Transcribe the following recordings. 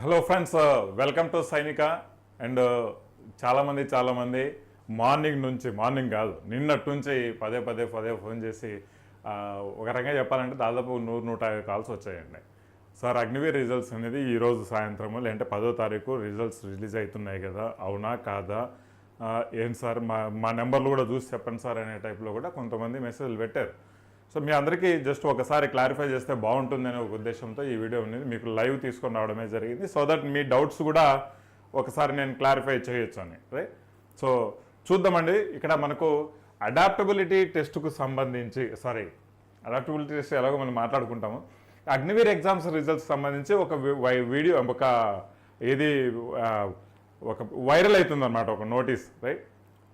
Hello friends welcome to Sainika and చాలామంది చాలామంది morning నుంచి మార్నింగ్ కాదు నిన్నటి నుంచి పదే పదే పదే ఫోన్ చేసి ఒక రకంగా చెప్పాలంటే దాదాపు నూరు నూట యాభై కాల్స్ వచ్చాయండి. సార్ అగ్నివీర్ రిజల్ట్స్ అనేది ఈరోజు సాయంత్రము లేదంటే పదో తారీఖు రిజల్ట్స్ రిలీజ్ అవుతున్నాయి కదా అవునా కాదా? ఏంటి ఏం సార్ మా మా నెంబర్లు కూడా చూసి చెప్పండి సార్ అనే టైప్లో కూడా కొంతమంది మెసేజ్లు పెట్టారు. సో మీ అందరికీ జస్ట్ ఒకసారి క్లారిఫై చేస్తే బాగుంటుందనే ఒక ఉద్దేశంతో ఈ వీడియో అనేది మీకు లైవ్ తీసుకొని రావడమే జరిగింది. సో దట్ మీ డౌట్స్ కూడా ఒకసారి నేను క్లారిఫై చేయొచ్చు అని రైట్ సో చూద్దామండి. ఇక్కడ మనకు అడాప్టబిలిటీ టెస్ట్కు సంబంధించి సారీ అడాప్టబిలిటీ టెస్ట్ ఎలాగో మనం మాట్లాడుకుంటాము. అగ్నివీర్ ఎగ్జామ్స్ రిజల్ట్స్ సంబంధించి ఒక వై- వీడియో ఒక ఏది ఒక వైరల్ అవుతుంది అనమాట ఒక నోటీస్ రైట్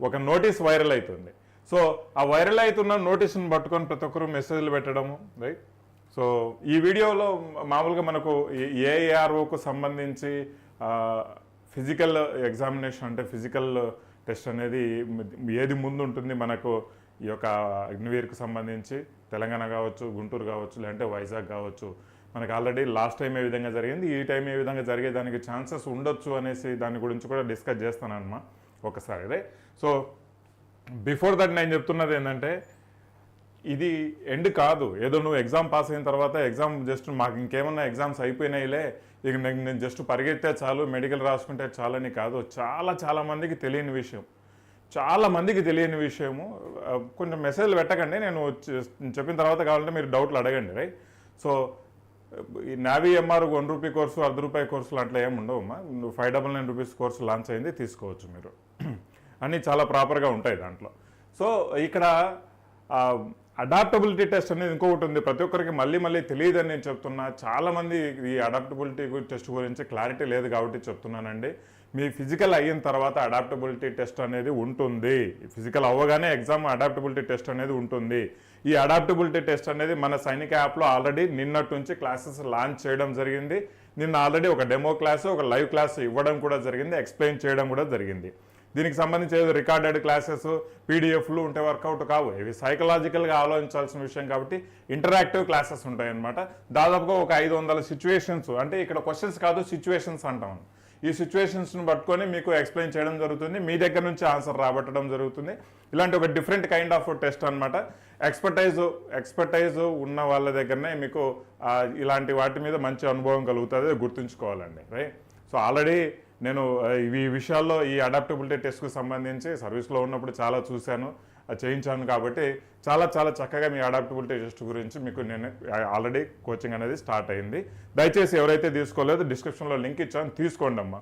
ఒక నోటీస్ వైరల్ అవుతుంది. సో ఆ వైరల్ అవుతున్న నోటీస్ని పట్టుకొని ప్రతి ఒక్కరు మెసేజ్లు పెట్టడము రైట్ సో ఈ వీడియోలో మామూలుగా మనకు ఏఏఆర్ఓకు సంబంధించి ఫిజికల్ ఎగ్జామినేషన్ అంటే ఫిజికల్ టెస్ట్ అనేది ఏది ముందు ఉంటుంది మనకు ఈ యొక్క అగ్నివీర్కు సంబంధించి? తెలంగాణ కావచ్చు గుంటూరు కావచ్చు లేదంటే వైజాగ్ కావచ్చు. మనకు ఆల్రెడీ లాస్ట్ టైం ఏ విధంగా జరిగింది ఈ టైం ఏ విధంగా జరిగే దానికి ఛాన్సెస్ ఉండొచ్చు అనేసి దాని గురించి కూడా డిస్కస్ చేస్తానమ్మా ఒకసారి రైట్? సో బిఫోర్ దట్ నేను చెప్తున్నది ఏంటంటే ఇది ఎండ్ కాదు. ఏదో నువ్వు ఎగ్జామ్ పాస్ అయిన తర్వాత ఎగ్జామ్ జస్ట్ మాకు ఇంకేమన్నా ఎగ్జామ్స్ అయిపోయినాయిలే ఇక నేను జస్ట్ పరిగెత్తే చాలు మెడికల్ రాసుకుంటే చాలని కాదు. చాలా చాలా మందికి తెలియని విషయం. చాలా మందికి తెలియని విషయము. కొంచెం మెసేజ్లు పెట్టకండి. నేను చెప్పిన తర్వాత కావాలంటే మీరు డౌట్లు అడగండి రైట్ సో ఈ navy MR one rupee course అర్ధ రూపాయి కోర్సులు అట్లా ఏమి ఉండవమ్మా నువ్వు five double nine rupees course launch అయింది తీసుకోవచ్చు మీరు. అన్నీ చాలా ప్రాపర్గా ఉంటాయి దాంట్లో. సో ఇక్కడ అడాప్టబిలిటీ టెస్ట్ అనేది ఇంకొకటి ఉంది. ప్రతి ఒక్కరికి మళ్ళీ మళ్ళీ తెలియదని నేను చెప్తున్నా. చాలామంది ఈ అడాప్టబిలిటీ టెస్ట్ గురించి క్లారిటీ లేదు కాబట్టి చెప్తున్నానండి. మీ ఫిజికల్ అయిన తర్వాత అడాప్టబిలిటీ టెస్ట్ అనేది ఉంటుంది. ఫిజికల్ అవ్వగానే ఎగ్జామ్ అడాప్టబిలిటీ టెస్ట్ అనేది ఉంటుంది. ఈ అడాప్టబిలిటీ టెస్ట్ అనేది మన సైనిక యాప్లో ఆల్రెడీ నిన్నటి నుంచి క్లాసెస్ లాంచ్ చేయడం జరిగింది. నిన్న ఆల్రెడీ ఒక డెమో క్లాస్ ఒక లైవ్ క్లాస్ ఇవ్వడం కూడా జరిగింది. ఎక్స్ప్లెయిన్ చేయడం కూడా జరిగింది. దీనికి సంబంధించి ఏదో రికార్డెడ్ క్లాసెస్ పీడిఎఫ్లు ఉంటే వర్కౌట్ కావు. ఇవి సైకలాజికల్గా ఆలోచించాల్సిన విషయం కాబట్టి ఇంటరాక్టివ్ క్లాసెస్ ఉంటాయన్నమాట. దాదాపుగా ఒక ఐదు వందల సిచ్యువేషన్స్ అంటే ఇక్కడ క్వశ్చన్స్ కాదు సిచ్యువేషన్స్ అంటాం. ఈ సిచ్యువేషన్స్ని పట్టుకొని మీకు ఎక్స్ప్లెయిన్ చేయడం జరుగుతుంది. మీ దగ్గర నుంచి ఆన్సర్ రాబట్టడం జరుగుతుంది. ఇలాంటి ఒక డిఫరెంట్ కైండ్ ఆఫ్ టెస్ట్ అనమాట ఎక్స్పర్టైజ్ ఎక్స్పర్టైజ్ ఉన్న వాళ్ళ దగ్గరనే మీకు ఇలాంటి వాటి మీద మంచి అనుభవం కలుగుతుంది. గుర్తుంచుకోవాలండి. రైట్? సో ఆల్రెడీ నేను ఈ విషయాల్లో ఈ అడాప్టబిలిటీ టెస్ట్కు సంబంధించి సర్వీస్లో ఉన్నప్పుడు చాలా చూశాను చేయించాను కాబట్టి చాలా చాలా చక్కగా మీ అడాప్టబిలిటీ టెస్ట్ గురించి మీకు నేను ఆల్రెడీ కోచింగ్ అనేది స్టార్ట్ అయింది. దయచేసి ఎవరైతే తీసుకోలేదో డిస్క్రిప్షన్లో లింక్ ఇచ్చాను తీసుకోండి అమ్మా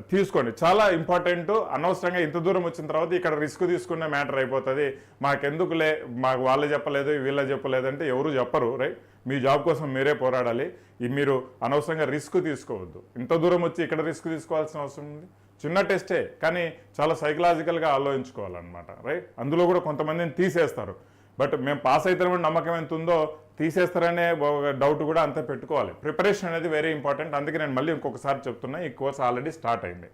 తీసుకోండి. చాలా ఇంపార్టెంట్. అనవసరంగా ఇంత దూరం వచ్చిన తర్వాత ఇక్కడ రిస్క్ తీసుకునే మ్యాటర్ అయిపోతుంది. మాకెందుకులే? మాకు వాళ్ళు చెప్పలేదు వీళ్ళే చెప్పలేదు అంటే ఎవరు చెప్పరు రైట్? మీ జాబ్ కోసం మీరే పోరాడాలి. మీరు అనవసరంగా రిస్క్ తీసుకోవద్దు. ఇంత దూరం వచ్చి ఇక్కడ రిస్క్ తీసుకోవాల్సిన అవసరం ఉంది. చిన్న టెస్టే కానీ చాలా సైకలాజికల్గా ఆలోచించుకోవాలన్నమాట రైట్? అందులో కూడా కొంతమందిని తీసేస్తారు. బట్ మేము పాస్ అవుతామని నమ్మకం ఎంత ఉందో తీసేస్తారనే ఒక డౌట్ కూడా అంతే పెట్టుకోవాలి. ప్రిపరేషన్ అనేది వెరీ ఇంపార్టెంట్ అందుకే నేను మళ్ళీ ఇంకొకసారి చెప్తున్నా ఈ కోర్స్ ఆల్రెడీ స్టార్ట్ అయింది.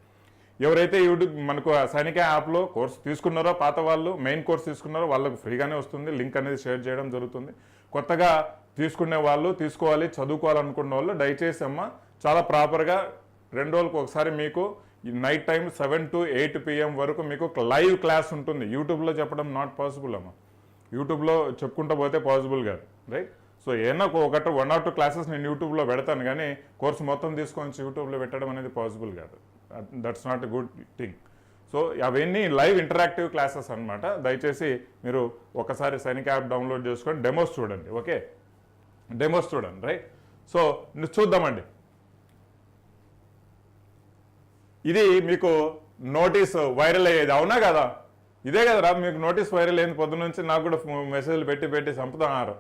ఎవరైతే యూట్యూబ్ మనకు సైనిక యాప్లో కోర్స్ తీసుకున్నారో పాత వాళ్ళు మెయిన్ కోర్స్ తీసుకున్నారో వాళ్ళకు ఫ్రీగానే వస్తుంది. లింక్ అనేది షేర్ చేయడం జరుగుతుంది. కొత్తగా తీసుకునే వాళ్ళు తీసుకోవాలి చదువుకోవాలనుకున్న వాళ్ళు దయచేసి అమ్మ చాలా ప్రాపర్గా రెండు రోజులకు ఒకసారి మీకు night time seven to eight PM వరకు మీకు లైవ్ క్లాస్ ఉంటుంది. యూట్యూబ్లో చెప్పడం నాట్ పాసిబుల్ అమ్మ. యూట్యూబ్లో చెప్పుకుంటూ పోతే పాసిబుల్ కాదు. రైట్ సో ఏమన్నా ఒకటి వన్ ఆర్ టూ క్లాసెస్ నేను యూట్యూబ్లో పెడతాను కానీ కోర్స్ మొత్తం తీసుకొని యూట్యూబ్లో పెట్టడం అనేది పాసిబుల్ కాదు. That's not a good thing so అవన్నీ లైవ్ ఇంటరాక్టివ్ క్లాసెస్ అన్నమాట. దయచేసి మీరు ఒకసారి సైనిక యాప్ డౌన్లోడ్ చేసుకొని డెమోస్ చూడండి ఓకే డెమోస్ చూడండి రైట్ సో చూద్దామండి. ఇది మీకు నోటీస్ వైరల్ అయ్యేది. అవునా కదా? ఇదే కదరా మీకు నోటీస్ వైరల్ అయింది పొద్దునుంచి నుంచి నాకు కూడా మెసేజ్లు పెట్టి పెట్టి చంపుతున్నారు.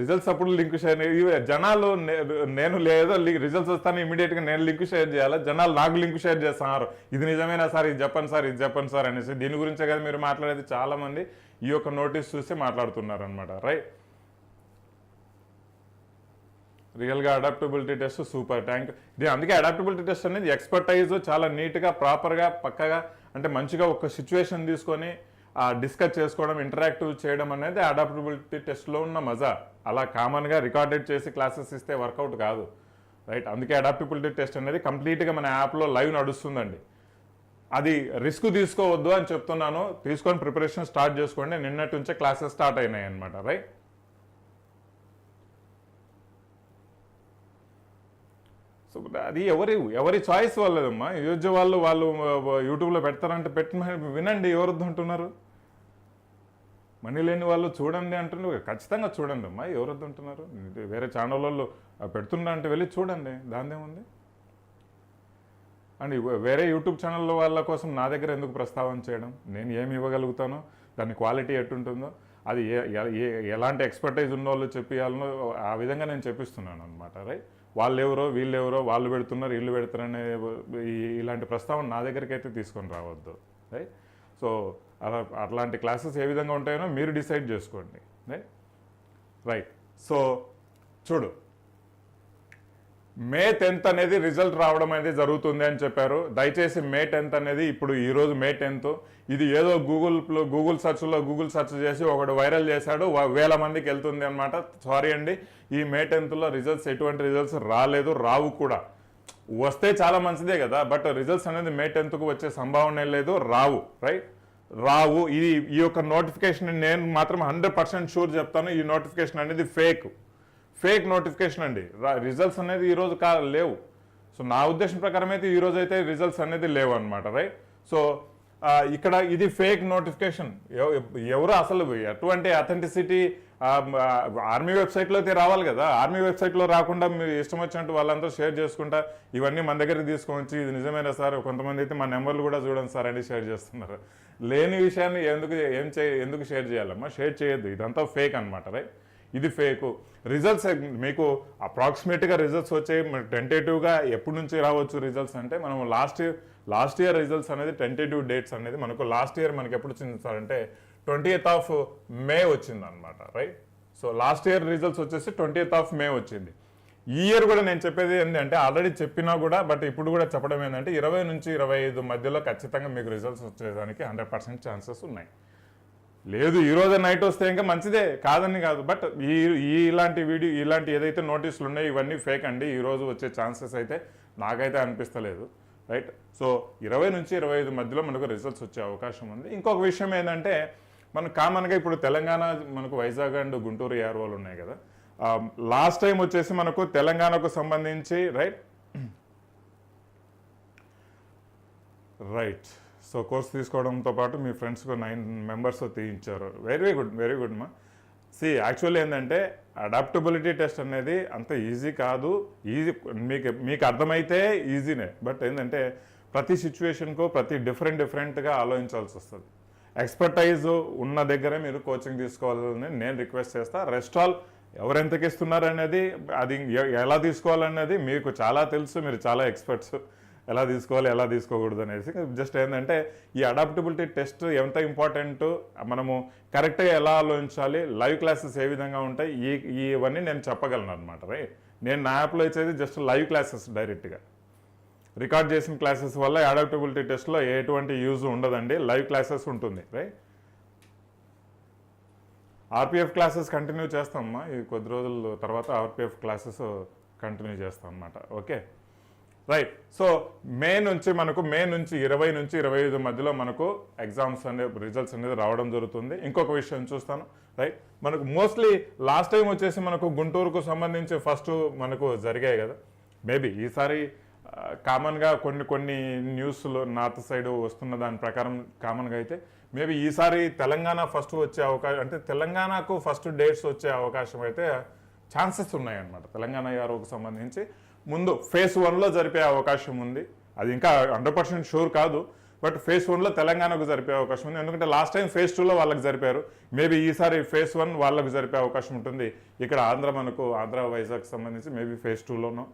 రిజల్ట్స్ అప్పుడు లింక్ షేర్ జనాలు నేను లేదో రిజల్ట్స్ వస్తాను ఇమీడియట్గా నేను లింక్ షేర్ చేయాలి? జనాలు నాకు లింక్ షేర్ చేస్తున్నారు. ఇది నిజమేనా సార్? ఇది చెప్పండి సార్? ఇది చెప్పండి సార్ అనేసి దీని గురించే కదా మీరు మాట్లాడేది. చాలామంది ఈ యొక్క నోటీస్ చూసి మాట్లాడుతున్నారు అనమాట రైట్ రియల్గా అడాప్టబిలిటీ టెస్ట్ సూపర్ ట్యాంక్ ఇది అందుకే అడాప్టబిలిటీ టెస్ట్ అనేది ఎక్స్పర్టైజ్ చాలా నీట్గా ప్రాపర్గా పక్కగా అంటే మంచిగా ఒక సిచ్యువేషన్ తీసుకొని డిస్కస్ చేసుకోవడం ఇంటరాక్టివ్ చేయడం అనేది అడాప్టబిలిటీ టెస్ట్లో ఉన్న మజా. అలా కామన్గా రికార్డెడ్ చేసి క్లాసెస్ ఇస్తే వర్కౌట్ కాదు. రైట్ అందుకే అడాప్టబిలిటీ టెస్ట్ అనేది కంప్లీట్గా మన యాప్లో లైవ్ నడుస్తుందండి. అది రిస్క్ తీసుకోవద్దు అని చెప్తున్నాను. తీసుకొని ప్రిపరేషన్ స్టార్ట్ చేసుకోండి. నిన్నటి నుంచే క్లాసెస్ స్టార్ట్ అయినాయి అనమాట రైట్ సో అది ఎవరి ఎవరి చాయిస్ వాళ్ళదమ్మా? యూజ్ వాళ్ళు వాళ్ళు యూట్యూబ్లో పెడతారంటే పెట్టిన వినండి. ఎవరు అంటున్నారు మనీ లేని వాళ్ళు చూడండి అంటున్నారు ఖచ్చితంగా చూడండి అమ్మా ఎవరొద్దు అంటున్నారు? వేరే ఛానల్ వాళ్ళు పెడుతున్నా అంటే వెళ్ళి చూడండి దానిదేముంది అండ్ వేరే యూట్యూబ్ ఛానల్ వాళ్ళ కోసం నా దగ్గర ఎందుకు ప్రస్తావన చేయడం? నేను ఏమి ఇవ్వగలుగుతానో? దాని క్వాలిటీ ఎట్టుంటుందో? అది ఏ- ఏ- ఎలాంటి ఎక్స్పర్టైజ్ ఉన్న వాళ్ళు చెప్పియాలనో ఆ విధంగా నేను చెప్పిస్తున్నాను అనమాట రైట్? వాళ్ళు ఎవరో వీళ్ళు ఎవరో వాళ్ళు పెడుతున్నారు వీళ్ళు పెడుతున్నారనే ఇలాంటి ప్రస్తావన నా దగ్గరికి అయితే తీసుకొని రావద్దు రైట్? సో అలా అట్లాంటి క్లాసెస్ ఏ విధంగా ఉంటాయనో మీరు డిసైడ్ చేసుకోండి. రైట్? రైట్. సో చూడు. మే టెన్త్ అనేది రిజల్ట్ రావడం అనేది జరుగుతుంది అని చెప్పారు. దయచేసి మే టెన్త్ అనేది ఇప్పుడు ఈరోజు మే టెన్త్. ఇది ఏదో గూగుల్లో గూగుల్ సెర్చ్లో గూగుల్ సెర్చ్ చేసి ఒకడు వైరల్ చేశాడు వేల మందికి వెళ్తుంది అనమాట సారీ అండి. ఈ మే టెన్త్లో రిజల్ట్స్ ఎటువంటి రిజల్ట్స్ రాలేదు రావు కూడా. వస్తే చాలా మంచిదే కదా బట్ రిజల్ట్స్ అనేది మే టెన్త్కు వచ్చే సంభావన లేదు రావు. రైట్? రావు ఇది ఈ యొక్క నోటిఫికేషన్ నేను మాత్రం హండ్రెడ్ పర్సెంట్ షూర్ చెప్తాను ఈ నోటిఫికేషన్ అనేది ఫేక్ ఫేక్ నోటిఫికేషన్ అండి. రిజల్ట్స్ అనేది ఈరోజు కా లేవు. సో నా ఉద్దేశం ప్రకారం అయితే ఈరోజు అయితే రిజల్ట్స్ అనేది లేవు అనమాట రైట్ సో ఇక్కడ ఇది ఫేక్ నోటిఫికేషన్ ఎవరు అసలు ఎటువంటి అథెంటిసిటీ ఆర్మీ వెబ్సైట్లో అయితే రావాలి కదా. ఆర్మీ వెబ్సైట్లో రాకుండా మీరు ఇష్టం వచ్చినట్టు వాళ్ళంతా షేర్ చేసుకుంటా ఇవన్నీ మన దగ్గరికి తీసుకొని వచ్చి ఇది నిజమేనా సార్? కొంతమంది అయితే మా నెంబర్లు కూడా చూడండి సార్ అని షేర్ చేస్తున్నారు. లేని విషయాన్ని ఎందుకు ఏం చే ఎందుకు షేర్ చేయాలమ్మా? షేర్ చేయొద్దు. ఇదంతా ఫేక్ అనమాట రైట్ ఇది ఫేక్ రిజల్ట్స్ మీకు అప్రాక్సిమేట్గా రిజల్ట్స్ వచ్చాయి. టెంటేటివ్గా ఎప్పటి నుంచి రావచ్చు రిజల్ట్స్ అంటే మనం last year last year results అనేది టెంటేటివ్ డేట్స్ అనేది మనకు లాస్ట్ ఇయర్ మనకి ఎప్పుడు వచ్చింది సార్ అంటే ట్వంటీ ఆఫ్ మే వచ్చింది అనమాట right so last year results వచ్చేసి ట్వంటీ ఆఫ్ మే వచ్చింది. ఈ ఇయర్ కూడా నేను చెప్పేది ఏంటంటే ఆల్రెడీ చెప్పినా కూడా బట్ ఇప్పుడు కూడా చెప్పడం ఏంటంటే ఇరవై నుంచి ఇరవై ఐదు మధ్యలో ఖచ్చితంగా మీకు రిజల్ట్స్ వచ్చేదానికి హండ్రెడ్ పర్సెంట్ ఛాన్సెస్ ఉన్నాయి. లేదు ఈ నైట్ వస్తే ఇంకా మంచిదే కాదని కాదు. బట్ ఈ ఈ ఇలాంటి వీడియో ఇలాంటి ఏదైతే నోటీసులు ఉన్నాయో ఇవన్నీ ఫేక్ అండి. ఈరోజు వచ్చే ఛాన్సెస్ అయితే నాకైతే అనిపిస్తలేదు. రైట్ సో ఇరవై నుంచి ఇరవై ఐదు మధ్యలో మనకు రిజల్ట్స్ వచ్చే అవకాశం ఉంది. ఇంకొక విషయం ఏంటంటే మనం కామన్గా ఇప్పుడు తెలంగాణ మనకు వైజాగ్ అండ్ గుంటూరు ఏఆర్ఓలు ఉన్నాయి కదా. Um, లాస్ట్ టైం వచ్చేసి మనకు తెలంగాణకు సంబంధించి రైట్ రైట్ సో కోర్స్ తీసుకోవడంతో పాటు మీ ఫ్రెండ్స్కు నైన్ మెంబర్స్ తీయించారు. వెరీ గుడ్ వెరీ గుడ్ మా సి యాక్చువల్లీ ఏంటంటే అడాప్టబిలిటీ టెస్ట్ అనేది అంత ఈజీ కాదు. ఈజీ మీకు మీకు అర్థమైతే ఈజీనే బట్ ఏంటంటే ప్రతి సిచ్యువేషన్కు ప్రతి డిఫరెంట్ డిఫరెంట్గా ఆలోచించాల్సి వస్తుంది. ఎక్స్పర్టైజ్ ఉన్న దగ్గరే మీరు కోచింగ్ తీసుకోవాలని నేను రిక్వెస్ట్ చేస్తా. రెస్ట్ ఆల్ ఎవరు ఎంతకి ఇస్తున్నారు అనేది అది ఎలా తీసుకోవాలనేది మీకు చాలా తెలుసు మీరు చాలా ఎక్స్పర్ట్స్. ఎలా తీసుకోవాలి ఎలా తీసుకోకూడదు అనేసి జస్ట్ ఏంటంటే ఈ అడాప్టబిలిటీ టెస్ట్ ఎంత ఇంపార్టెంట్ మనము కరెక్ట్గా ఎలా ఆలోచించాలి లైవ్ క్లాసెస్ ఏ విధంగా ఉంటాయి ఈ ఈ ఇవన్నీ నేను చెప్పగలను అనమాట రైట్? నేను నా యాప్లో ఇచ్చేది జస్ట్ లైవ్ క్లాసెస్ డైరెక్ట్గా. రికార్డ్ చేసిన క్లాసెస్ వల్ల అడాప్టబిలిటీ టెస్ట్లో ఎటువంటి యూజ్ ఉండదండి లైవ్ క్లాసెస్ ఉంటుంది రైట్? ఆర్పిఎఫ్ క్లాసెస్ కంటిన్యూ చేస్తామమ్మా. ఈ కొద్ది రోజుల తర్వాత ఆర్పిఎఫ్ క్లాసెస్ కంటిన్యూ చేస్తాం అనమాట ఓకే? రైట్. సో మే నుంచి మనకు మే నుంచి ఇరవై నుంచి ఇరవై ఐదు మధ్యలో మనకు ఎగ్జామ్స్ అనేది రిజల్ట్స్ అనేది రావడం జరుగుతుంది. ఇంకొక విషయం చూస్తాను. రైట్. మనకు మోస్ట్లీ లాస్ట్ టైం వచ్చేసి మనకు గుంటూరుకు సంబంధించి ఫస్ట్ మనకు జరిగాయి కదా. మేబీ ఈసారి కామన్గా కొన్ని కొన్ని న్యూస్లో నార్త్ సైడ్ వస్తున్న దాని ప్రకారం కామన్గా అయితే మేబీ ఈసారి తెలంగాణ ఫస్ట్ వచ్చే అవకాశం అంటే తెలంగాణకు ఫస్ట్ డేట్స్ వచ్చే అవకాశం అయితే ఛాన్సెస్ ఉన్నాయన్నమాట. తెలంగాణ యారోకు సంబంధించి ముందు ఫేజ్ వన్లో జరిపే అవకాశం ఉంది. అది ఇంకా హండ్రెడ్ పర్సెంట్ షూర్ కాదు. బట్ ఫేజ్ వన్లో తెలంగాణకు జరిపే అవకాశం ఉంది. ఎందుకంటే లాస్ట్ టైం ఫేజ్ టూలో వాళ్ళకి జరిపారు. మేబీ ఈసారి ఫేజ్ వన్ వాళ్ళకు జరిపే అవకాశం ఉంటుంది. ఇక్కడ ఆంధ్ర మనకు ఆంధ్ర వైజాగ్ సంబంధించి మేబీ ఫేజ్ టూలోనో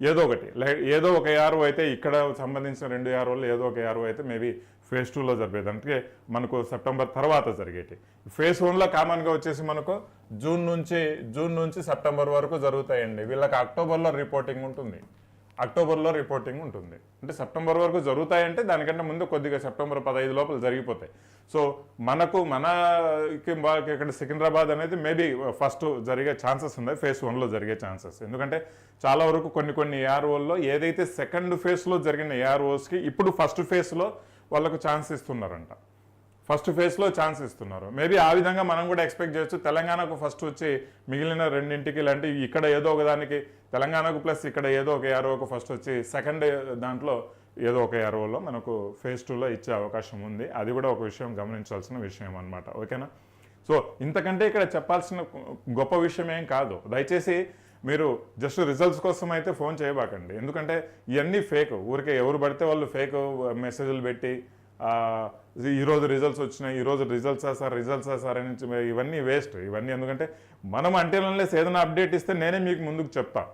ఏదో ఒకటి. లైక్ ఏదో ఒక యారో అయితే ఇక్కడ సంబంధించిన రెండు యారోలు ఏదో ఒక యారో అయితే మేబీ ఫేజ్ టూలో జరిపేది. అంటే మనకు సెప్టెంబర్ తర్వాత జరిగేటి. ఫేజ్ వన్లో కామన్గా వచ్చేసి మనకు జూన్ నుంచి జూన్ నుంచి సెప్టెంబర్ వరకు జరుగుతాయండి. వీళ్ళకి అక్టోబర్లో రిపోర్టింగ్ ఉంటుంది. అక్టోబర్లో రిపోర్టింగ్ ఉంటుంది. అంటే సెప్టెంబర్ వరకు జరుగుతాయంటే దానికంటే ముందు కొద్దిగా సెప్టెంబర్ పదహైదు లోపల జరిగిపోతాయి. సో మనకు మనకి ఇక్కడ సికింద్రాబాద్ అనేది మేబీ ఫస్ట్ జరిగే ఛాన్సెస్ ఉన్నాయి. ఫేజ్ వన్లో జరిగే ఛాన్సెస్. ఎందుకంటే చాలా వరకు కొన్ని కొన్ని ఏఆర్ఓల్లో ఏదైతే సెకండ్ ఫేజ్లో జరిగిన ఏఆర్ఓస్కి ఇప్పుడు ఫస్ట్ ఫేజ్లో వాళ్ళకు ఛాన్స్ ఇస్తున్నారంట. ఫస్ట్ ఫేజ్లో ఛాన్స్ ఇస్తున్నారు. మేబీ ఆ విధంగా మనం కూడా ఎక్స్పెక్ట్ చేయొచ్చు. తెలంగాణకు ఫస్ట్ వచ్చి మిగిలిన రెండింటికి ఇలాంటి ఇక్కడ ఏదో ఒక దానికి తెలంగాణకు ప్లస్ ఇక్కడ ఏదో ఒక ఏరోకు ఫస్ట్ వచ్చి సెకండ్ దాంట్లో ఏదో ఒక ఏరోలో మనకు ఫేజ్ టూలో ఇచ్చే అవకాశం ఉంది. అది కూడా ఒక విషయం గమనించాల్సిన విషయం అనమాట ఓకేనా? సో ఇంతకంటే ఇక్కడ చెప్పాల్సిన గొప్ప విషయం ఏం కాదు. దయచేసి మీరు జస్ట్ రిజల్ట్స్ కోసం అయితే ఫోన్ చేయబాకండి. ఎందుకంటే ఇవన్నీ ఫేక్ ఊరికే ఎవరు పడితే వాళ్ళు ఫేక్ మెసేజ్లు పెట్టి ఈరోజు రిజల్ట్స్ వచ్చినాయి ఈరోజు రిజల్ట్సా సార్ రిజల్ట్సా సార్ అని ఇవన్నీ వేస్ట్ ఇవన్నీ ఎందుకంటే మనం అంటే ఏదైనా అప్డేట్ ఇస్తే నేనే మీకు ముందుకు చెప్తా.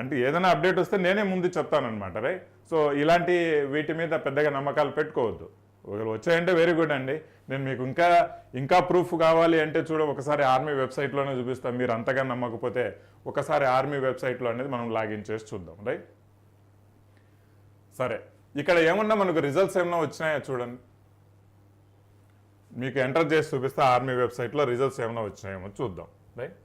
అంటే ఏదైనా అప్డేట్ వస్తే నేనే ముందు చెప్తానమాట రైట్ సో ఇలాంటి వీటి మీద పెద్దగా నమ్మకాలు పెట్టుకోవద్దు. ఒకవేళ వచ్చాయంటే వెరీ గుడ్ అండి. నేను మీకు ఇంకా ఇంకా ప్రూఫ్ కావాలి అంటే చూడ ఒకసారి ఆర్మీ వెబ్సైట్లోనే చూపిస్తాను మీరు అంతగా నమ్మకపోతే ఒకసారి ఆర్మీ వెబ్సైట్లో అనేది మనం లాగిన్ చేసి చూద్దాం రైట్ సరే ఇక్కడ ఏమన్నా మనకు రిజల్ట్స్ ఏమన్నా వచ్చినాయా చూడండి. మీకు ఎంటర్ చేసి చూపిస్తే ఆర్మీ వెబ్సైట్లో రిజల్ట్స్ ఏమైనా వచ్చినాయేమో చూద్దాం రైట్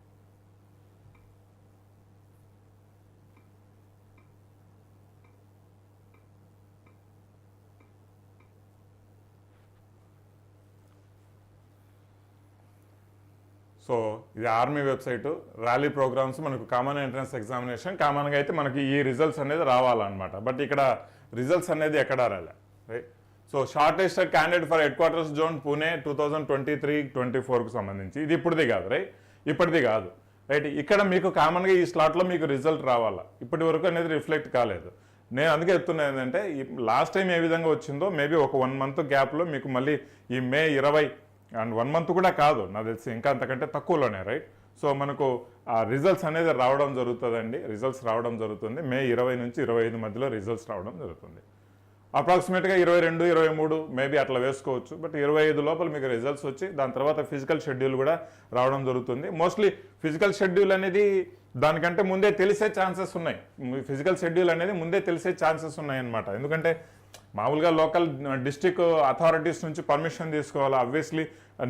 సో ఇది ఆర్మీ వెబ్సైట్. ర్యాలీ ప్రోగ్రామ్స్ మనకు కామన్ ఎంట్రన్స్ ఎగ్జామినేషన్. కామన్గా అయితే మనకి ఈ రిజల్ట్స్ అనేది రావాలన్నమాట. బట్ ఇక్కడ రిజల్ట్స్ అనేది ఎక్కడా రాలే right? So shortlisted candidate for headquarters zone Pune two thousand twenty three twenty ఫోర్కి సంబంధించి. ఇది ఇప్పటిది కాదు రైట్? ఇప్పటిది కాదు రైట్? ఇక్కడ మీకు కామన్గా ఈ స్లాట్లో మీకు రిజల్ట్ రావాలా? ఇప్పటి వరకు అనేది రిఫ్లెక్ట్ కాలేదు. నేను అందుకే చెప్తున్నా ఏంటంటే లాస్ట్ టైం ఏ విధంగా వచ్చిందో మేబీ ఒక వన్ మంత్ గ్యాప్లో మీకు మళ్ళీ ఈ మే ఇరవై అండ్ వన్ మంత్ కూడా కాదు నాకు తెలిసి ఇంకా అంతకంటే తక్కువలోనే రైట్ సో మనకు ఆ రిజల్ట్స్ అనేది రావడం జరుగుతుందండి. రిజల్ట్స్ రావడం జరుగుతుంది. మే ఇరవై నుంచి ఇరవై ఐదు మధ్యలో రిజల్ట్స్ రావడం జరుగుతుంది. అప్రాక్సిమేట్గా ఇరవై రెండు ఇరవై మూడు మేబీ అట్లా వేసుకోవచ్చు. బట్ ఇరవై ఐదు లోపల మీకు రిజల్ట్స్ వచ్చి దాని తర్వాత ఫిజికల్ షెడ్యూల్ కూడా రావడం జరుగుతుంది. మోస్ట్లీ ఫిజికల్ షెడ్యూల్ అనేది దానికంటే ముందే తెలిసే ఛాన్సెస్ ఉన్నాయి. ఫిజికల్ షెడ్యూల్ అనేది ముందే తెలిసే ఛాన్సెస్ ఉన్నాయి అనమాట ఎందుకంటే మామూలుగా లోకల్ డిస్టిక్ అథారిటీస్ నుంచి పర్మిషన్ తీసుకోవాలా? అబ్వియస్లీ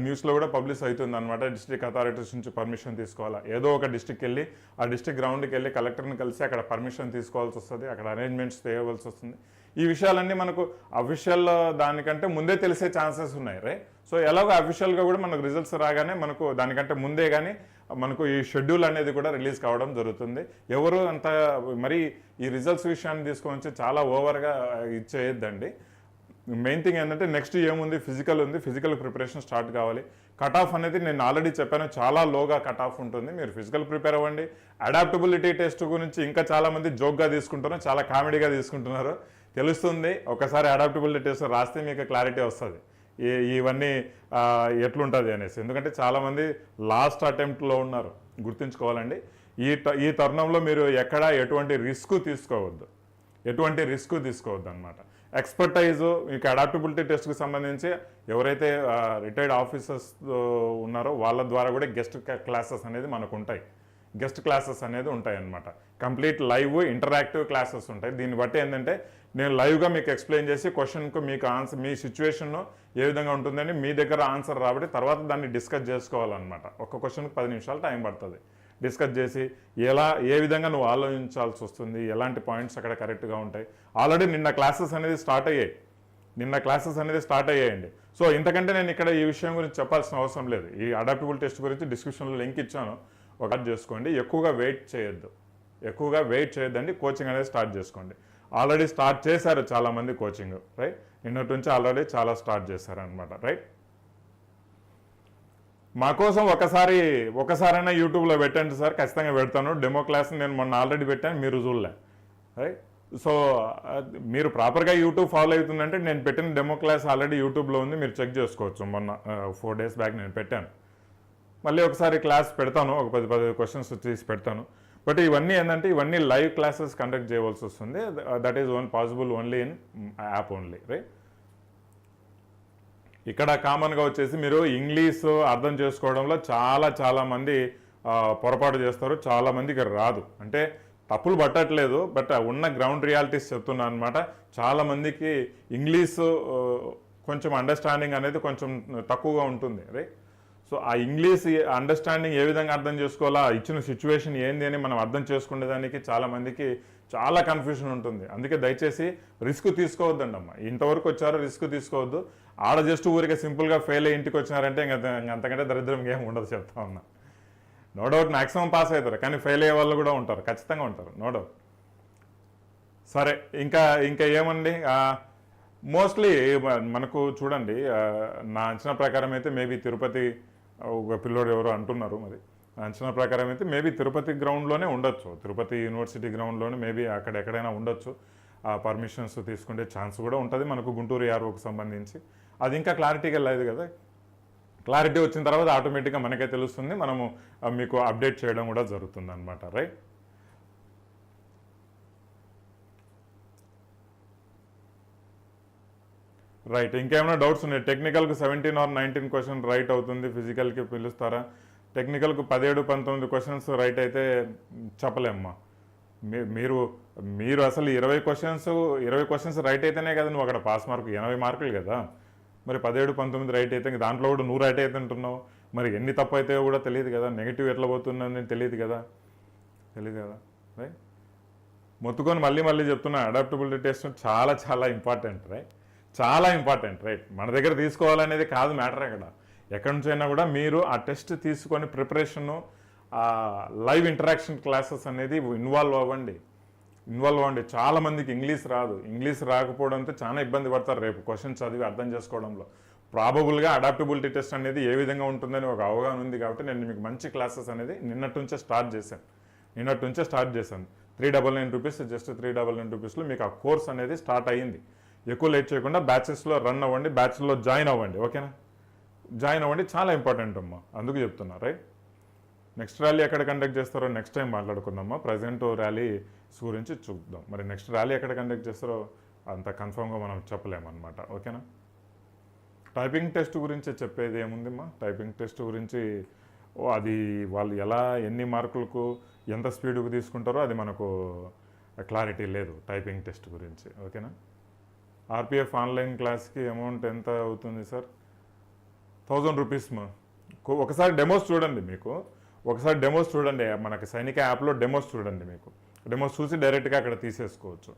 న్యూస్లో కూడా పబ్లిష్ అవుతుంది అనమాట డిస్టిక్ అథారిటీస్ నుంచి పర్మిషన్ తీసుకోవాలా? ఏదో ఒక డిస్టిక్ వెళ్ళి ఆ డిస్టిక్ గ్రౌండ్కి వెళ్ళి కలెక్టర్ని కలిసి అక్కడ పర్మిషన్ తీసుకోవాల్సి వస్తుంది. అక్కడ అరేంజ్మెంట్స్ చేయవలసి వస్తుంది. ఈ విషయాలన్నీ మనకు అఫీషియల్ దానికంటే ముందే తెలిసే ఛాన్సెస్ ఉన్నాయి రే. సో ఎలాగో అఫీషియల్గా కూడా మనకు రిజల్ట్స్ రాగానే మనకు దానికంటే ముందే కానీ మనకు ఈ షెడ్యూల్ అనేది కూడా రిలీజ్ కావడం జరుగుతుంది. ఎవరు అంత మరి ఈ రిజల్ట్స్ విషయాన్ని తీసుకొని వచ్చి చాలా ఓవర్గా ఇచ్చేయద్దండి. మెయిన్ థింగ్ ఏంటంటే నెక్స్ట్ ఏముంది? ఫిజికల్ ఉంది. ఫిజికల్ ప్రిపరేషన్ స్టార్ట్ కావాలి. కట్ ఆఫ్ అనేది నేను ఆల్రెడీ చెప్పాను. చాలా లోగా కట్ ఆఫ్ ఉంటుంది. మీరు ఫిజికల్ ప్రిపేర్ అవ్వండి. అడాప్టబిలిటీ టెస్ట్ గురించి ఇంకా చాలా మంది జోక్గా తీసుకుంటున్నారు. చాలా కామెడీగా తీసుకుంటున్నారు. తెలుస్తుంది. ఒకసారి అడాప్టబిలిటీ టెస్ట్ రాస్తే మీకు క్లారిటీ వస్తుంది. ఇవన్నీ ఎట్లుంటుంది అనేసి. ఎందుకంటే చాలామంది లాస్ట్ అటెంప్ట్లో ఉన్నారు. గుర్తుంచుకోవాలండి. ఈ ఈ తరుణంలో మీరు ఎక్కడ ఎటువంటి రిస్క్ తీసుకోవద్దు. ఎటువంటి రిస్క్ తీసుకోవద్దు అనమాట ఎక్స్పర్టైజు మీకు అడాప్టబిలిటీ టెస్ట్కి సంబంధించి ఎవరైతే రిటైర్డ్ ఆఫీసర్స్ ఉన్నారో వాళ్ళ ద్వారా కూడా గెస్ట్ క్లాసెస్ అనేది మనకు ఉంటాయి గెస్ట్ క్లాసెస్ అనేది ఉంటాయి అన్నమాట కంప్లీట్ లైవ్ ఇంటరాక్టివ్ క్లాసెస్ ఉంటాయి. దీన్ని బట్టి ఏంటంటే నేను లైవ్గా మీకు ఎక్స్ప్లెయిన్ చేసి క్వశ్చన్కు మీకు ఆన్సర్ మీ సిచ్యువేషన్ను ఏ విధంగా ఉంటుందని మీ దగ్గర ఆన్సర్ రాబట్టి తర్వాత దాన్ని డిస్కస్ చేసుకోవాలన్నమాట. ఒక్క క్వశ్చన్కి పది నిమిషాలు టైం పడుతుంది. డిస్కస్ చేసి ఎలా ఏ విధంగా నువ్వు ఆలోచించాల్సి వస్తుంది ఎలాంటి పాయింట్స్ అక్కడ కరెక్ట్గా ఉంటాయి. ఆల్రెడీ నిన్న క్లాసెస్ అనేది స్టార్ట్ అయ్యాయి. నిన్న క్లాసెస్ అనేది స్టార్ట్ అయ్యాయండి. సో ఇంతకంటే నేను ఇక్కడ ఈ విషయం గురించి చెప్పాల్సిన అవసరం లేదు. ఈ అడాప్టబుల్ టెస్ట్ గురించి డిస్క్రిప్షన్లో లింక్ ఇచ్చాను. ఒక చేసుకోండి. ఎక్కువగా వెయిట్ చేయొద్దు. ఎక్కువగా వెయిట్ చేయొద్దండి. కోచింగ్ అనేది స్టార్ట్ చేసుకోండి. ఆల్రెడీ స్టార్ట్ చేశారు చాలామంది కోచింగ్ రైట్? నిన్నటి నుంచి ఆల్రెడీ చాలా స్టార్ట్ చేశారనమాట రైట్? మా కోసం ఒకసారి ఒకసారైనా యూట్యూబ్లో పెట్టండి సార్ ఖచ్చితంగా పెడతాను. డెమో క్లాస్ నేను మొన్న ఆల్రెడీ పెట్టాను మీరు చూడలే రైట్? సో మీరు ప్రాపర్గా యూట్యూబ్ ఫాలో అవుతుందంటే నేను పెట్టిన డెమో క్లాస్ ఆల్రెడీ యూట్యూబ్లో ఉంది మీరు చెక్ చేసుకోవచ్చు. మొన్న ఫోర్ డేస్ బ్యాక్ నేను పెట్టాను. మళ్ళీ ఒకసారి క్లాస్ పెడతాను ఒక పది పది క్వశ్చన్స్ తీసి పెడతాను. బట్ ఇవన్నీ ఏంటంటే ఇవన్నీ లైవ్ క్లాసెస్ కండక్ట్ చేయవలసి వస్తుంది. That is own possible only in app only right ఇక్కడ కామన్గా వచ్చేసి మీరు ఇంగ్లీష్ అర్థం చేసుకోవడంలో చాలా చాలామంది పొరపాటు చేస్తారు. చాలామందికి రాదు. అంటే తప్పులు పట్టట్లేదు బట్ ఉన్న గ్రౌండ్ రియాలిటీస్ చెప్తున్నాను అనమాట చాలా మందికి ఇంగ్లీష్ కొంచెం అండర్స్టాండింగ్ అనేది కొంచెం తక్కువగా ఉంటుంది రైట్ సో ఆ ఇంగ్లీష్ అండర్స్టాండింగ్ ఏ విధంగా అర్థం చేసుకోవాలా ఇచ్చిన సిచ్యువేషన్ ఏంది అని మనం అర్థం చేసుకునేదానికి చాలామందికి చాలా కన్ఫ్యూషన్ ఉంటుంది. అందుకే దయచేసి రిస్క్ తీసుకోవద్దండి అమ్మ ఇంతవరకు వచ్చారో రిస్క్ తీసుకోవద్దు. ఆడ జస్ట్ ఊరికే సింపుల్గా ఫెయిల్ అయ్యి ఇంటికి వచ్చినారంటే ఇంకా అంతకంటే దరిద్రం ఏం ఉండదు చెప్తా ఉన్నా. నో డౌట్ మ్యాక్సిమం పాస్ అవుతారు కానీ ఫెయిల్ అయ్యే వాళ్ళు కూడా ఉంటారు ఖచ్చితంగా ఉంటారు. నో డౌట్ సరే ఇంకా ఇంకా ఏమండి? మోస్ట్లీ మనకు చూడండి నా అంచనా ప్రకారం అయితే మేబీ తిరుపతి ఒక పిల్లోడు ఎవరో అంటున్నారు మరి. అంచనా ప్రకారం అయితే మేబీ తిరుపతి గ్రౌండ్లోనే ఉండొచ్చు. తిరుపతి యూనివర్సిటీ గ్రౌండ్లోనే మేబీ అక్కడ ఎక్కడైనా ఉండొచ్చు. ఆ పర్మిషన్స్ తీసుకునే ఛాన్స్ కూడా ఉంటుంది మనకు గుంటూరు యార్వోకి సంబంధించి. అది ఇంకా క్లారిటీగా లేదు కదా. క్లారిటీ వచ్చిన తర్వాత ఆటోమేటిక్గా మనకే తెలుస్తుంది. మనము మీకు అప్డేట్ చేయడం కూడా జరుగుతుంది అనమాట రైట్ రైట్ ఇంకేమైనా డౌట్స్ ఉన్నాయి? టెక్నికల్కి seventeen or nineteen question right అవుతుంది. ఫిజికల్కి పిలుస్తారా? టెక్నికల్కు పదిహేడు పంతొమ్మిది క్వశ్చన్స్ రైట్ అయితే చెప్పలేమ్మా. మీ- మీరు మీరు అసలు ఇరవై క్వశ్చన్స్ ఇరవై క్వశ్చన్స్ రైట్ అయితేనే కదా నువ్వు అక్కడ పాస్ మార్కు ఎనభై మార్కులు కదా. మరి పదిహేడు పంతొమ్మిది రైట్ అయితే దాంట్లో కూడా నువ్వు రైట్ అయితే ఉంటున్నావు మరి ఎన్ని తప్పు అయితే కూడా తెలియదు కదా. నెగిటివ్ ఎట్లా పోతుందని తెలియదు కదా. తెలియదు కదా. రైట్ మొత్తుకొని మళ్ళీ మళ్ళీ చెప్తున్నా అడాప్టబిలిటీ టెస్ట్ చాలా చాలా ఇంపార్టెంట్ రైట్ చాలా ఇంపార్టెంట్ రైట్. మన దగ్గర తీసుకోవాలనేది కాదు మ్యాటర్ అక్కడ ఎక్కడి నుంచి అయినా కూడా మీరు ఆ టెస్ట్ తీసుకొని ప్రిపరేషన్ లైవ్ ఇంటరాక్షన్ క్లాసెస్ అనేది ఇన్వాల్వ్ అవ్వండి. ఇన్వాల్వ్ అవ్వండి. చాలామందికి ఇంగ్లీష్ రాదు. ఇంగ్లీష్ రాకపోవడంతో చాలా ఇబ్బంది పడతారు రేపు క్వశ్చన్ చదివి అర్థం చేసుకోవడంలో. ప్రాబబుల్గా అడాప్టబిలిటీ టెస్ట్ అనేది ఏ విధంగా ఉంటుందని ఒక అవగాహన ఉంది కాబట్టి నేను మీకు మంచి క్లాసెస్ అనేది నిన్నటి నుంచే స్టార్ట్ చేశాను. నిన్నటి నుంచే స్టార్ట్ చేశాను. Three double nine rupees just three double nine రూపీస్లో మీకు ఆ కోర్స్ అనేది స్టార్ట్ అయ్యింది. ఎక్కువ లేట్ చేయకుండా బ్యాచెస్లో రన్ అవ్వండి బ్యాచ్లో జాయిన్ అవ్వండి ఓకేనా? జాయిన్ అవ్వండి చాలా ఇంపార్టెంట్ అమ్మా అందుకు చెప్తున్నా రైట్ నెక్స్ట్ ర్యాలీ ఎక్కడ కండక్ట్ చేస్తారో నెక్స్ట్ టైం మాట్లాడుకుందామా? ప్రజెంట్ ర్యాలీ గురించి చూద్దాం. మరి నెక్స్ట్ ర్యాలీ ఎక్కడ కండక్ట్ చేస్తారో అంత కన్ఫర్మ్గా మనం చెప్పలేమన్నమాట ఓకేనా? టైపింగ్ టెస్ట్ గురించి చెప్పేది ఏముందిమ్మా? టైపింగ్ టెస్ట్ గురించి ఓ అది వాళ్ళు ఎలా ఎన్ని మార్కులకు ఎంత స్పీడ్కు తీసుకుంటారో అది మనకు క్లారిటీ లేదు టైపింగ్ టెస్ట్ గురించి ఓకేనా? ఆర్పిఎఫ్ ఆన్లైన్ క్లాస్కి అమౌంట్ ఎంత అవుతుంది సార్? థౌజండ్ రూపీస్ మా. ఒకసారి డెమోస్ చూడండి మీకు. ఒకసారి డెమోస్ చూడండి. మనకి సైనిక యాప్లో డెమోస్ చూడండి మీకు. డెమోస్ చూసి డైరెక్ట్గా అక్కడ తీసేసుకోవచ్చు.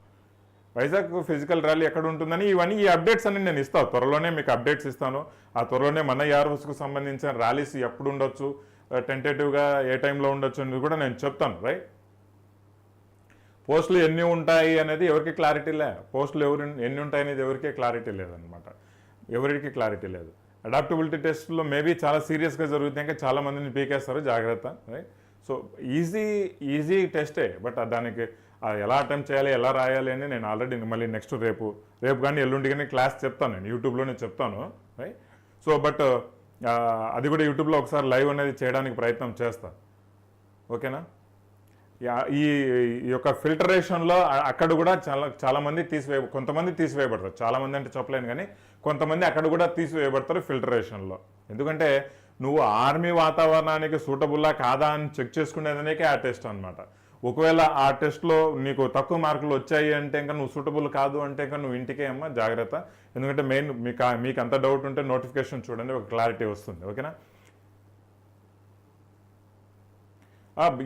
వైజాగ్ ఫిజికల్ ర్యాలీ ఎక్కడ ఉంటుందని ఇవన్నీ ఈ అప్డేట్స్ అన్ని నేను ఇస్తాను త్వరలోనే మీకు అప్డేట్స్ ఇస్తాను. ఆ త్వరలోనే మన యార్హౌస్కు సంబంధించిన ర్యాలీస్ ఎప్పుడు ఉండొచ్చు? టెంటేటివ్గా ఏ టైంలో ఉండొచ్చు అనేది కూడా నేను చెప్తాను. రైట్? పోస్టులు ఎన్ని ఉంటాయి అనేది ఎవరికి క్లారిటీ లే పోస్టులు ఎవరు ఎన్ని ఉంటాయి అనేది ఎవరికీ క్లారిటీ లేదనమాట ఎవరికి క్లారిటీ లేదు. అడాప్టబిలిటీ టెస్ట్లో మేబీ చాలా సీరియస్గా జరుగుతాయి ఇంకా చాలా మందిని పీకేస్తారు జాగ్రత్త రైట్ సో ఈజీ ఈజీ టెస్టే బట్ దానికి ఎలా అటెంప్ట్ చేయాలి ఎలా రాయాలి అని నేను ఆల్రెడీ మళ్ళీ నెక్స్ట్ రేపు రేపు కానీ ఎల్లుండి కానీ క్లాస్ చెప్తాను నేను యూట్యూబ్లోనే చెప్తాను రైట్ సో బట్ అది కూడా యూట్యూబ్లో ఒకసారి లైవ్ అనేది చేయడానికి ప్రయత్నం చేస్తాను ఓకేనా ఈ ఈ యొక్క ఫిల్టరేషన్లో అక్కడ కూడా చాలా చాలామంది తీసివే కొంతమంది తీసివేయబడతారు. చాలామంది అంటే చెప్పలేను కానీ కొంతమంది అక్కడ కూడా తీసివేయబడతారు ఫిల్టరేషన్లో. ఎందుకంటే నువ్వు ఆర్మీ వాతావరణానికి సూటబుల్లా కాదా అని చెక్ చేసుకునేదానికే ఆ టెస్ట్ అనమాట ఒకవేళ ఆ టెస్ట్లో నీకు తక్కువ మార్కులు వచ్చాయి అంటే ఇంకా నువ్వు సూటబుల్ కాదు అంటే ఇంకా నువ్వు ఇంటికే అమ్మా జాగ్రత్త. ఎందుకంటే మెయిన్ మీకు మీకు అంత డౌట్ ఉంటే నోటిఫికేషన్ చూడండి ఒక క్లారిటీ వస్తుంది. ఓకేనా ఆ,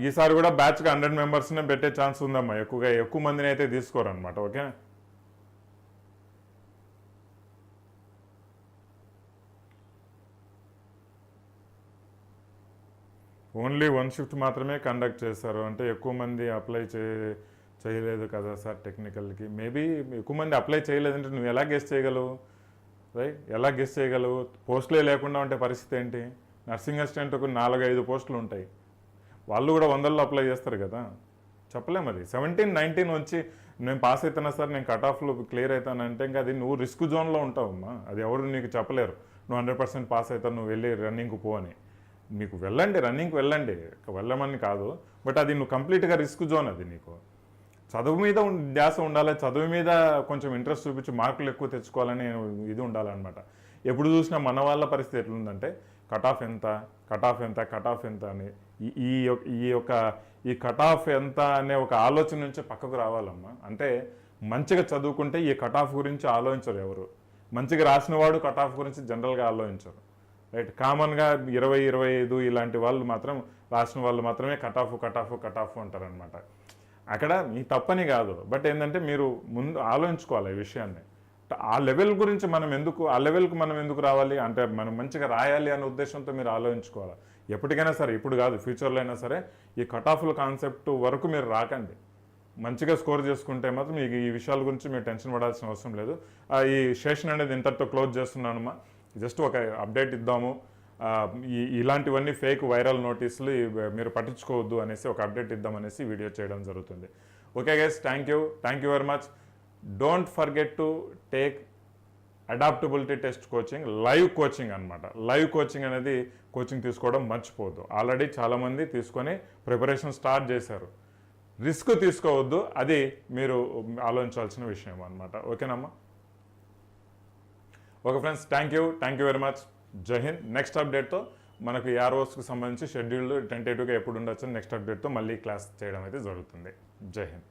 ఈసారి కూడా బ్యాచ్కి హండ్రెడ్ మెంబర్స్నే పెట్టే ఛాన్స్ ఉందమ్మా. ఎక్కువగా ఎక్కువ మందిని అయితే తీసుకోరనమాట ఓకే ఓన్లీ వన్ షిఫ్ట్ మాత్రమే కండక్ట్ చేస్తారు. అంటే ఎక్కువ మంది అప్లై చే చేయలేదు కదా సార్ టెక్నికల్కి. మేబీ ఎక్కువ మంది అప్లై చేయలేదంటే నువ్వు ఎలా గెస్ట్ చేయగలవు? రైట్? ఎలా గెస్ట్ చేయగలవు? పోస్టులే లేకుండా ఉంటే పరిస్థితి ఏంటి? నర్సింగ్ అసిస్టెంట్కు నాలుగు ఐదు పోస్టులు ఉంటాయి వాళ్ళు కూడా వందల్లో అప్లై చేస్తారు కదా. చెప్పలేము అది సెవెంటీన్ నైన్టీన్ వచ్చి నేను పాస్ అవుతున్నా సార్ నేను కట్ ఆఫ్లో క్లియర్ అవుతానంటే ఇంకా అది నువ్వు రిస్క్ జోన్లో ఉంటావమ్మా. అది ఎవరు నీకు చెప్పలేరు. నువ్వు హండ్రెడ్ పర్సెంట్ పాస్ అవుతావు నువ్వు వెళ్ళి రన్నింగ్కి పో అని. నీకు వెళ్ళండి రన్నింగ్కి వెళ్ళండి. వెళ్ళమని కాదు. బట్ అది నువ్వు కంప్లీట్గా రిస్క్ జోన్ అది నీకు. చదువు మీద ధ్యాస ఉండాలి. చదువు మీద కొంచెం ఇంట్రెస్ట్ చూపించి మార్కులు ఎక్కువ తెచ్చుకోవాలని ఇది ఉండాలన్నమాట. ఎప్పుడు చూసినా మన వాళ్ళ పరిస్థితి ఎట్లుందంటే కటాఫ్ ఎంత కటాఫ్ ఎంత కటాఫ్ ఎంత అని ఈ- ఈ యొక్క- ఈ యొక్క ఈ ఎంత అనే ఒక ఆలోచన నుంచి పక్కకు రావాలమ్మా. అంటే మంచిగా చదువుకుంటే ఈ కటాఫ్ గురించి ఆలోచించరు ఎవరు. మంచిగా రాసిన వాడు కటాఫ్ గురించి జనరల్గా ఆలోచించరు. రైట్ కామన్గా ఇరవై ఇరవై ఐదు ఇలాంటి వాళ్ళు మాత్రం రాసిన వాళ్ళు మాత్రమే కటాఫ్ కటాఫ్ కటాఫ్ ఆఫ్ అంటారనమాట అక్కడ మీ తప్పని కాదు. బట్ ఏంటంటే మీరు ముందు ఆలోచించుకోవాలి ఈ విషయాన్ని. ఆ లెవెల్ గురించి మనం ఎందుకు ఆ లెవెల్కి మనం ఎందుకు రావాలి? అంటే మనం మంచిగా రాయాలి అనే ఉద్దేశంతో మీరు ఆలోచించుకోవాలి. ఎప్పటికైనా సరే ఇప్పుడు కాదు ఫ్యూచర్లో అయినా సరే ఈ కట్ ఆఫ్ల కాన్సెప్ట్ వరకు మీరు రాకండి. మంచిగా స్కోర్ చేసుకుంటే మాత్రం మీకు ఈ విషయాల గురించి మీరు టెన్షన్ పడాల్సిన అవసరం లేదు. ఈ సెషన్ అనేది ఇంతటితో క్లోజ్ చేస్తున్నానమ్మా జస్ట్ ఒక అప్డేట్ ఇద్దాము. ఈ ఇలాంటివన్నీ ఫేక్ వైరల్ నోటీసులు మీరు పట్టించుకోవద్దు అనేసి ఒక అప్డేట్ ఇద్దామనేసి వీడియో చేయడం జరుగుతుంది. Okay guys thank you. Thank you very much. Don't forget to take adaptability test coaching live coaching అనమాట లైవ్ కోచింగ్ అనేది కోచింగ్ తీసుకోవడం మర్చిపోవద్దు. ఆల్రెడీ చాలామంది తీసుకొని ప్రిపరేషన్ స్టార్ట్ చేశారు. రిస్క్ తీసుకోవద్దు. అది మీరు ఆలోచించాల్సిన విషయం అనమాట ఓకేనమ్మా okay friends thank you thank you very much Jai Hind next అప్డేట్తో మనకు ఈ ఆర్ఓస్కి సంబంధించి షెడ్యూల్ టెంటేటివ్గా ఎప్పుడు ఉండొచ్చు నెక్స్ట్ అప్డేట్తో మళ్ళీ క్లాస్ చేయడం అయితే జరుగుతుంది. జై హింద్